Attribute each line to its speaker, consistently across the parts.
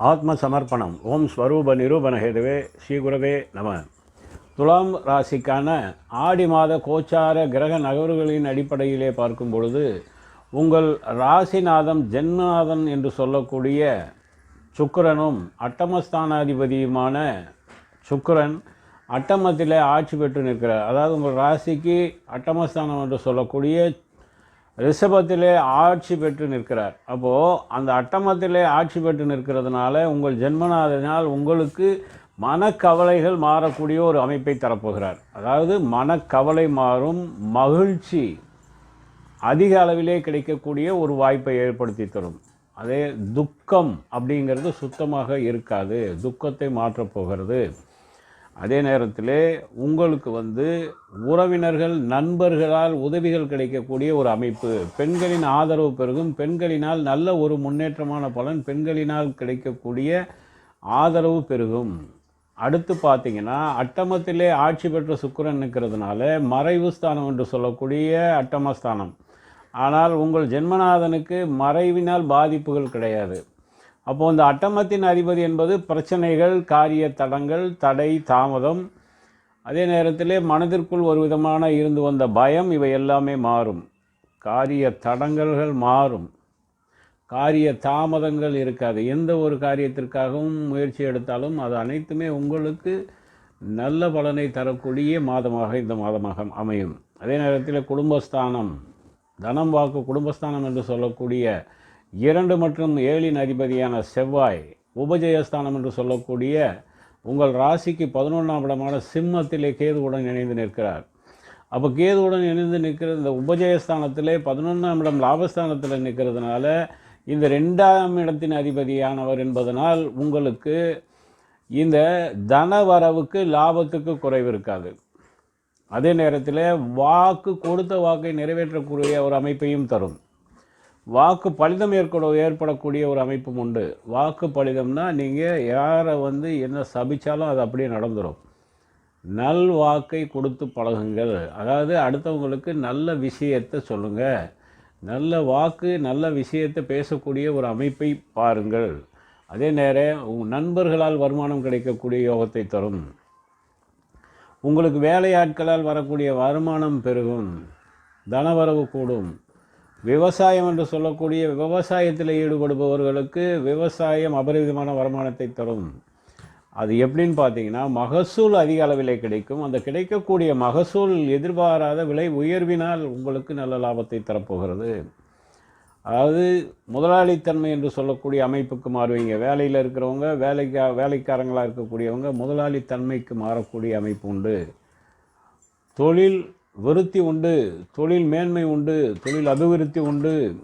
Speaker 1: ஆத்ம சமர்ப்பணம் ஓம் ஸ்வரூப நிரூபண ஹேதுவே ஸ்ரீகுரவே நம. துலாம் ராசிக்கான ஆடி மாத கோச்சார கிரக நகர்வுகளின் அடிப்படையிலே பார்க்கும் பொழுது உங்கள் ராசிநாதம் ஜென்மநாதன் என்று சொல்லக்கூடிய சுக்கிரனும் அட்டமஸ்தானாதிபதியுமான சுக்கிரன் அட்டமத்திலே ஆட்சி பெற்று நிற்கிறார். அதாவது உங்கள் ராசிக்கு அட்டமஸ்தானம் என்று சொல்லக்கூடிய ரிஷபத்திலே ஆட்சி பெற்று நிற்கிறார். அப்போது அந்த அட்டமத்திலே ஆட்சி பெற்று நிற்கிறதுனால உங்கள் ஜென்மநாதனால் உங்களுக்கு மனக்கவலைகள் மாறக்கூடிய ஒரு அமைப்பை தரப்போகிறார். அதாவது மனக்கவலை மாறும் மகிழ்ச்சி அதிக அளவிலே கிடைக்கக்கூடிய ஒரு வாய்ப்பை ஏற்படுத்தி தரும். அதே துக்கம் அப்படிங்கிறது சுத்தமாக இருக்காது. துக்கத்தை மாற்றப் போகிறது. அதே நேரத்தில் உங்களுக்கு வந்து உறவினர்கள் நண்பர்களால் உதவிகள் கிடைக்கக்கூடிய ஒரு அமைப்பு. பெண்களின் ஆதரவு பெருகும். பெண்களினால் நல்ல ஒரு முன்னேற்றமான பலன் பெண்களினால் கிடைக்கக்கூடிய ஆதரவு பெருகும். அடுத்து பார்த்தீங்கன்னா அட்டமத்திலே ஆட்சி பெற்ற சுக்கிரன் நிற்கிறதுனால மறைவு ஸ்தானம் என்று சொல்லக்கூடிய அட்டமஸ்தானம். ஆனால் உங்கள் ஜென்மநாதனுக்கு மறைவினால் பாதிப்புகள் கிடையாது. அப்போது இந்த அட்டமத்தின் அதிபதி என்பது பிரச்சனைகள் காரிய தடங்கள் தடை தாமதம். அதே நேரத்தில் மனதிற்குள் ஒரு விதமான இருந்து வந்த பயம் இவை எல்லாமே மாறும். காரிய தடங்கல்கள் மாறும். காரிய தாமதங்கள் இருக்காது. எந்த ஒரு காரியத்திற்காகவும் முயற்சி எடுத்தாலும் அது அனைத்துமே உங்களுக்கு நல்ல பலனை தரக்கூடிய மாதமாக இந்த மாதமாக அமையும். அதே நேரத்தில் குடும்பஸ்தானம் தனம் வாக்கு குடும்பஸ்தானம் என்று சொல்லக்கூடிய இரண்டு மற்றும் ஏழின் அதிபதியான செவ்வாய் உபஜயஸ்தானம் என்று சொல்லக்கூடிய உங்கள் ராசிக்கு பதினொன்றாம் இடமான சிம்மத்திலே கேதுவுடன் இணைந்து நிற்கிறார். அப்போ கேதுவுடன் இணைந்து நிற்கிற இந்த உபஜயஸ்தானத்திலே பதினொன்றாம் இடம் லாபஸ்தானத்தில் நிற்கிறதுனால இந்த ரெண்டாம் இடத்தின் அதிபதியானவர் என்பதனால் உங்களுக்கு இந்த தன வரவுக்கு லாபத்துக்கு குறைவு இருக்காது. அதே நேரத்தில் வாக்கு கொடுத்த வாக்கை நிறைவேற்றக்கூடிய ஒரு அமைப்பையும் தரும். வாக்கு பலிதம் ஏற்பட ஏற்படக்கூடிய ஒரு அமைப்பும் உண்டு. வாக்கு பலிதம்னா நீங்கள் யாரை வந்து என்ன சபித்தாலும் அது அப்படியே நடந்துடும் நல் வாக்கை கொடுத்து பழகுங்கள். அதாவது அடுத்தவங்களுக்கு நல்ல விஷயத்தை சொல்லுங்கள் நல்ல வாக்கு நல்ல விஷயத்தை பேசக்கூடிய ஒரு அமைப்பை பாருங்கள். அதே நேரம் உங்கள் நண்பர்களால் வருமானம் கிடைக்கக்கூடிய யோகத்தை தரும். உங்களுக்கு வேலையாட்களால் வரக்கூடிய வருமானம் பெருகும். தனவரவு கூடும். விவசாயம் என்று சொல்லக்கூடிய விவசாயத்தில் ஈடுபடுபவர்களுக்கு விவசாயம் அபரிதமான வருமானத்தை தரும். அது எப்படின்னு பார்த்தீங்கன்னா மகசூல் அதிக அளவிலே கிடைக்கும். அந்த கிடைக்கக்கூடிய மகசூல் எதிர்பாராத விலை உயர்வினால் உங்களுக்கு நல்ல லாபத்தை தரப்போகிறது. அதாவது முதலாளித்தன்மை என்று சொல்லக்கூடிய அமைப்புக்கு மாறுவீங்க. வேலையில் இருக்கிறவங்க வேலைக்கா வேலைக்காரங்களாக இருக்கக்கூடியவங்க முதலாளித்தன்மைக்கு மாறக்கூடிய அமைப்பு உண்டு. தொழில் விருத்தி உண்டு தொழில் மேன்மை உண்டு தொழில் அபிவிருத்தி உண்டு.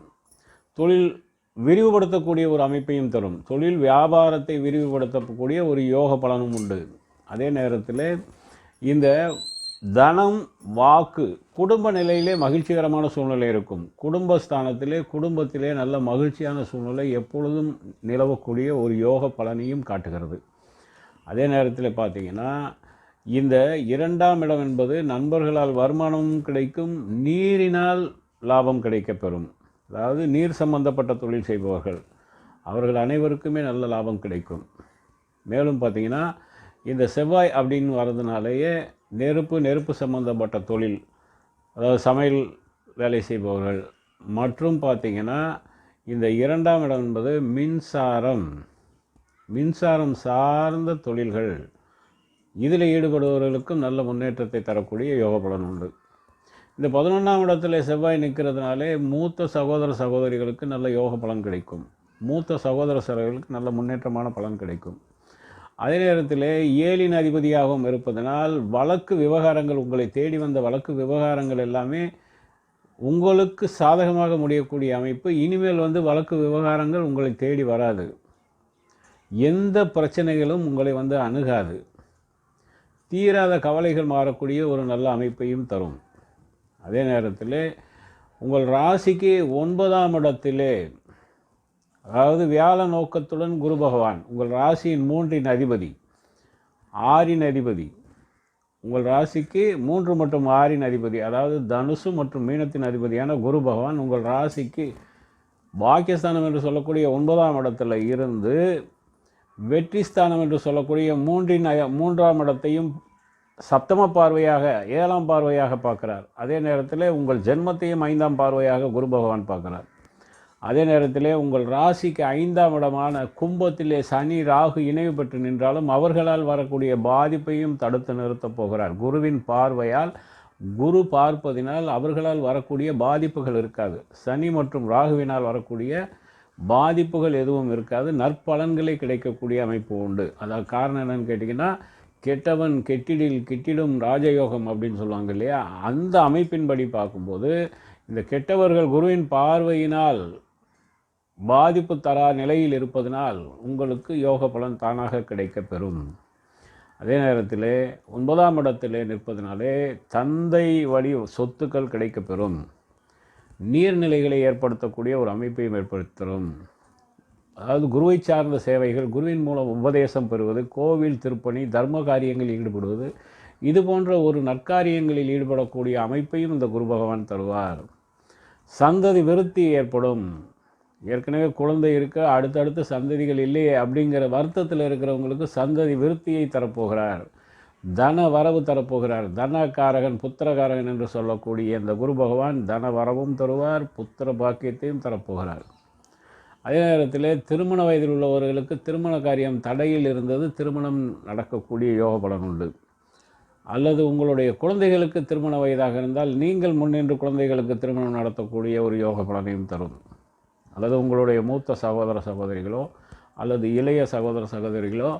Speaker 1: தொழில் விரிவுபடுத்தக்கூடிய ஒரு அமைப்பையும் தரும். தொழில் வியாபாரத்தை விரிவுபடுத்தக்கூடிய ஒரு யோக பலனும் உண்டு. அதே நேரத்தில் இந்த தனம் வாக்கு குடும்ப நிலையிலே மகிழ்ச்சிகரமான சூழ்நிலை இருக்கும். குடும்பஸ்தானத்திலே குடும்பத்திலே நல்ல மகிழ்ச்சியான சூழ்நிலை எப்பொழுதும் நிலவக்கூடிய ஒரு யோக பலனையும் காட்டுகிறது. அதே நேரத்தில் பார்த்தீங்கன்னா இந்த இரண்டாம் இடம் என்பது நண்பர்களால் வருமானமும் கிடைக்கும் நீரினால் லாபம் கிடைக்கப்பெறும். அதாவது நீர் சம்பந்தப்பட்ட தொழில் செய்பவர்கள் அவர்கள் அனைவருக்குமே நல்ல லாபம் கிடைக்கும். மேலும் பார்த்திங்கன்னா இந்த செவ்வாய் அப்படின்னு வர்றதுனாலேயே நெருப்பு நெருப்பு சம்பந்தப்பட்ட தொழில் அதாவது சமையல் வேலை செய்பவர்கள். மற்றும் பார்த்திங்கன்னா இந்த இரண்டாம் இடம் என்பது மின்சாரம். மின்சாரம் சார்ந்த தொழில்கள். இதில் ஈடுபடுபவர்களுக்கும் நல்ல முன்னேற்றத்தை தரக்கூடிய யோக பலன் உண்டு. இந்த பதினொன்றாம் இடத்துல செவ்வாய் நிற்கிறதுனாலே மூத்த சகோதர சகோதரிகளுக்கு நல்ல யோக பலன் கிடைக்கும். மூத்த சகோதர சகோதரிகளுக்கு நல்ல முன்னேற்றமான பலன் கிடைக்கும். அதே நேரத்தில் ஏழின் அதிபதியாகவும் இருப்பதனால் வழக்கு விவகாரங்கள் உங்களை தேடி வந்த வழக்கு விவகாரங்கள் எல்லாமே உங்களுக்கு சாதகமாக முடியக்கூடிய அமைப்பு. இனிமேல் வந்து வழக்கு விவகாரங்கள் உங்களை தேடி வராது. எந்த பிரச்சனைகளும் உங்களை வந்து அணுகாது. தீராத கவலைகள் மாறக்கூடிய ஒரு நல்ல அமைப்பையும் தரும். அதே நேரத்தில் உங்கள் ராசிக்கு ஒன்பதாம் இடத்திலே அதாவது வியாழ நோக்கத்துடன் குரு பகவான் உங்கள் ராசியின் மூன்றின் அதிபதி ஆறின் அதிபதி உங்கள் ராசிக்கு மூன்று மற்றும் ஆறின் அதிபதி அதாவது தனுசு மற்றும் மீனத்தின் அதிபதியான குரு பகவான் உங்கள் ராசிக்கு பாக்கியஸ்தானம் என்று சொல்லக்கூடிய ஒன்பதாம் இடத்துல இருந்து வெற்றி ஸ்தானம் என்று சொல்லக்கூடிய மூன்றின் அய- மூன்றாம் இடத்தையும் சப்தம பார்வையாக ஏழாம் பார்வையாக பார்க்கிறார். அதே நேரத்தில் உங்கள் ஜென்மத்தையும் ஐந்தாம் பார்வையாக குரு பகவான் பார்க்குறார். அதே நேரத்திலே உங்கள் ராசிக்கு ஐந்தாம் இடமான கும்பத்திலே சனி ராகு இணைவு பெற்று நின்றாலும் அவர்களால் வரக்கூடிய பாதிப்பையும் தடுத்து நிறுத்தப் போகிறார். குருவின் பார்வையால் குரு பார்ப்பதினால் அவர்களால் வரக்கூடிய பாதிப்புகள் இருக்காது. சனி மற்றும் ராகுவினால் வரக்கூடிய பாதிப்புகள் எதுவும் இருக்காது நற்பலன்களே கிடைக்கக்கூடிய அமைப்பு உண்டு. அதாவது காரணம் என்னன்னு கேட்டிங்கன்னா கெட்டவன் கெட்டிடில் கெட்டிடும் ராஜயோகம் அப்படின்னு சொல்லுவாங்க இல்லையா? அந்த அமைப்பின்படி பார்க்கும்போது இந்த கெட்டவர்கள் குருவின் பார்வையினால் பாதிப்பு தரா நிலையில் இருப்பதனால் உங்களுக்கு யோக பலன் தானாக கிடைக்கப்பெறும். அதே நேரத்தில் ஒன்பதாம் இடத்திலே நிற்பதனாலே தந்தை வழி சொத்துக்கள் கிடைக்கப் பெறும் நீர்நிலைகளை ஏற்படுத்தக்கூடிய ஒரு அமைப்பையும் ஏற்படுத்தும் அதாவது குருவை சார்ந்த சேவைகள் குருவின் மூலம் உபதேசம் பெறுவது கோவில் திருப்பணி தர்ம காரியங்களில் ஈடுபடுவது இது போன்ற ஒரு நற்காரியங்களில் ஈடுபடக்கூடிய அமைப்பையும் இந்த குரு பகவான் தருவார். சந்ததி விருத்தி ஏற்படும். ஏற்கனவே குழந்தை இருக்க அடுத்தடுத்து சந்ததிகள் இல்லையே அப்படிங்கிற வருத்தத்தில் இருக்கிறவங்களுக்கு சந்ததி விருத்தியை தரப்போகிறார். தன வரவு தரப்போகிறார். தனகாரகன் புத்திரகாரகன் என்று சொல்லக்கூடிய இந்த குரு பகவான் தன வரவும் தருவார் புத்திர பாக்கியத்தையும் தரப்போகிறார். அதே நேரத்தில் திருமண வயதில் உள்ளவர்களுக்கு திருமண காரியம் தடையில் இருந்தது திருமணம் நடக்கக்கூடிய யோக பலன் உண்டு. அல்லது உங்களுடைய குழந்தைகளுக்கு திருமண வயதாக இருந்தால் நீங்கள் முன்னின்று குழந்தைகளுக்கு திருமணம் நடத்தக்கூடிய ஒரு யோக பலனையும் தரும். அல்லது உங்களுடைய மூத்த சகோதர சகோதரிகளோ அல்லது இளைய சகோதர சகோதரிகளோ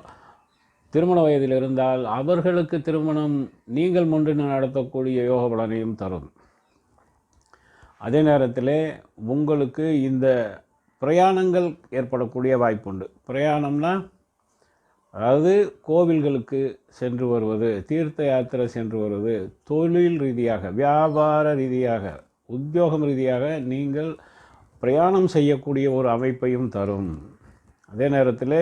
Speaker 1: திருமண வயதில் இருந்தால் அவர்களுக்கு திருமணம் நீங்கள் முன்னின்று நடத்தக்கூடிய யோக பலனையும் தரும். அதே நேரத்தில் உங்களுக்கு இந்த பிரயாணங்கள் ஏற்படக்கூடிய வாய்ப்புண்டு. பிரயாணம்னா அதாவது கோவில்களுக்கு சென்று வருவது தீர்த்த யாத்திரை சென்று வருவது தொழில் ரீதியாக வியாபார ரீதியாக உத்தியோகம் ரீதியாக நீங்கள் பிரயாணம் செய்யக்கூடிய ஒரு அமைப்பையும் தரும். அதே நேரத்தில்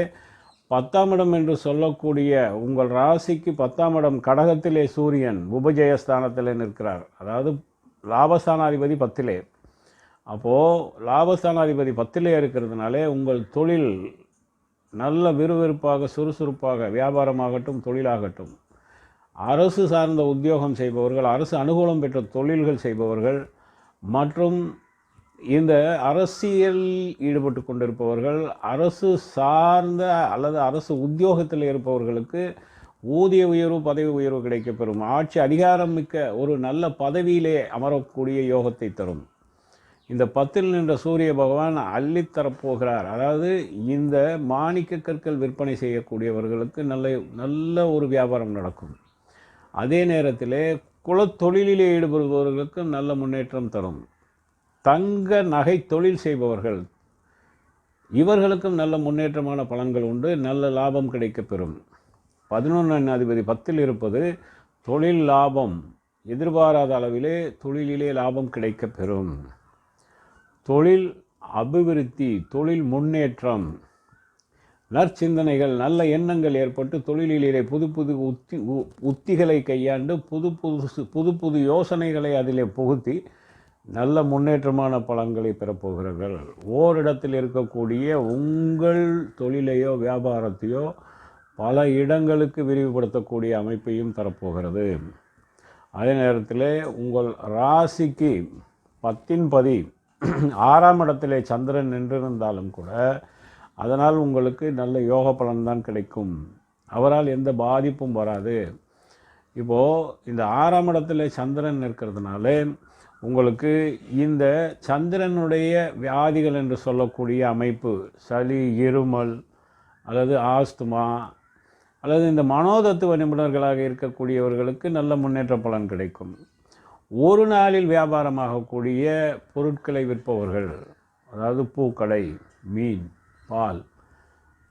Speaker 1: பத்தாம் இடம் என்று சொல்லக்கூடிய உங்கள் ராசிக்கு பத்தாம் இடம் கடகத்திலே சூரியன் உபஜயஸ்தானத்தில் நிற்கிறார். அதாவது லாபஸ்தானாதிபதி பத்திலே. அப்போது லாபஸ்தானாதிபதி பத்திலே இருக்கிறதுனாலே உங்கள் தொழில் நல்ல விறுவிறுப்பாக சுறுசுறுப்பாக வியாபாரமாகட்டும் தொழிலாகட்டும். அரசு சார்ந்த உத்தியோகம் செய்பவர்கள் அரசு அனுகூலம் பெற்ற தொழில்கள் செய்பவர்கள் மற்றும் இந்த அரசியல் ஈடுபட்டு கொண்டிருப்பவர்கள் அரசு சார்ந்த அல்லது அரசு உத்தியோகத்தில் இருப்பவர்களுக்கு ஊதிய உயர்வு பதவி உயர்வு கிடைக்கப்பெறும். ஆட்சி அதிகாரம் மிக்க ஒரு நல்ல பதவியிலே அமரக்கூடிய யோகத்தை தரும். இந்த பத்தில் நின்ற சூரிய பகவான் அள்ளித்தரப்போகிறார் அதாவது இந்த மாணிக்க கற்கள் விற்பனை செய்யக்கூடியவர்களுக்கு நல்ல நல்ல ஒரு வியாபாரம் நடக்கும். அதே நேரத்தில் குலத்தொழிலிலே ஈடுபடுபவர்களுக்கு நல்ல முன்னேற்றம் தரும். தங்க நகை தொழில் செய்பவர்கள். இவர்களுக்கும் நல்ல முன்னேற்றமான பலன்கள் உண்டு. நல்ல லாபம் கிடைக்கப்பெறும். பதினொன்று அதிபதி பத்தில் இருப்பது தொழில் லாபம். எதிர்பாராத அளவிலே தொழிலிலே லாபம் கிடைக்கப்பெறும். தொழில் அபிவிருத்தி தொழில் முன்னேற்றம். நற்சிந்தனைகள் நல்ல எண்ணங்கள் ஏற்பட்டு தொழிலிலே புது புது உத்தி உ- உத்திகளை கையாண்டு புது புது புது புது யோசனைகளை அதிலே புகுத்தி நல்ல முன்னேற்றமான பலன்களை பெறப்போகிறீர்கள். ஓரிடத்தில் இருக்கக்கூடிய உங்கள் தொழிலையோ வியாபாரத்தையோ பல இடங்களுக்கு விரிவுபடுத்தக்கூடிய அமைப்பையும் தரப்போகிறது. அதே நேரத்தில் உங்கள் ராசிக்கு பத்தின் பதி ஆறாம் இடத்திலே சந்திரன் நின்றிருந்தாலும் கூட அதனால் உங்களுக்கு நல்ல யோக பலன்தான் கிடைக்கும். அவரால் எந்த பாதிப்பும் வராது. இப்போது இந்த ஆறாம் இடத்துல சந்திரன் இருக்கிறதுனால உங்களுக்கு இந்த சந்திரனுடைய வியாதிகள் என்று சொல்லக்கூடிய அமைப்பு சளி இருமல் அல்லது ஆஸ்துமா அல்லது இந்த மனோதத்துவ நிபுணர்களாக இருக்கக்கூடியவர்களுக்கு நல்ல முன்னேற்ற பலன் கிடைக்கும். ஒரு நாளில் வியாபாரமாகக்கூடிய பொருட்களை விற்பவர்கள் அதாவது பூக்கடை மீன் பால்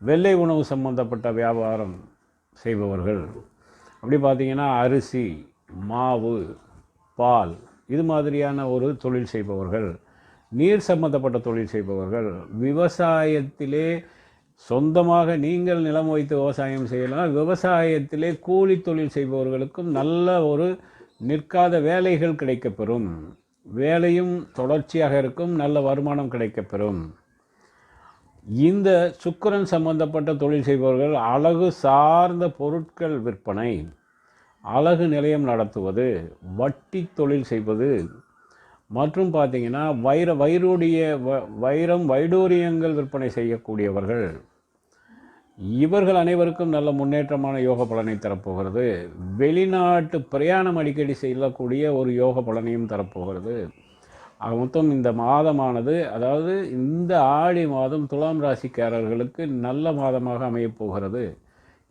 Speaker 1: வெள்ளை உணவு சம்பந்தப்பட்ட வியாபாரம் செய்பவர்கள். அப்படி பார்த்திங்கன்னா அரிசி மாவு பால் இது மாதிரியான ஒரு தொழில் செய்பவர்கள் நீர் சம்பந்தப்பட்ட தொழில் செய்பவர்கள் விவசாயத்திலே சொந்தமாக நீங்கள் நிலம் வைத்து விவசாயம் செய்யலாம் விவசாயத்திலே கூலி தொழில் செய்பவர்களுக்கும் நல்ல ஒரு நிற்காத வேலைகள் கிடைக்கப்பெறும். வேலையும் தொடர்ச்சியாக இருக்கும் நல்ல வருமானம் கிடைக்கப்பெறும். இந்த சுக்கிரன் சம்பந்தப்பட்ட தொழில் செய்பவர்கள் அழகு சார்ந்த பொருட்கள் விற்பனை. அழகு நிலையம் நடத்துவது வட்டி தொழில் செய்வது. மற்றும் பார்த்தீங்கன்னா வைர வைரோடைய வ- வைரம் வைடூரியங்கள் விற்பனை செய்யக்கூடியவர்கள் இவர்கள் அனைவருக்கும் நல்ல முன்னேற்றமான யோக பலனை தரப்போகிறது. வெளிநாட்டு பிரயாணம் அடிக்கடி செல்லக்கூடிய ஒரு யோக பலனையும் தரப்போகிறது. ஆக மொத்தம் இந்த மாதமானது அதாவது இந்த ஆடி மாதம் துலாம் ராசிக்காரர்களுக்கு நல்ல மாதமாக அமையப்போகிறது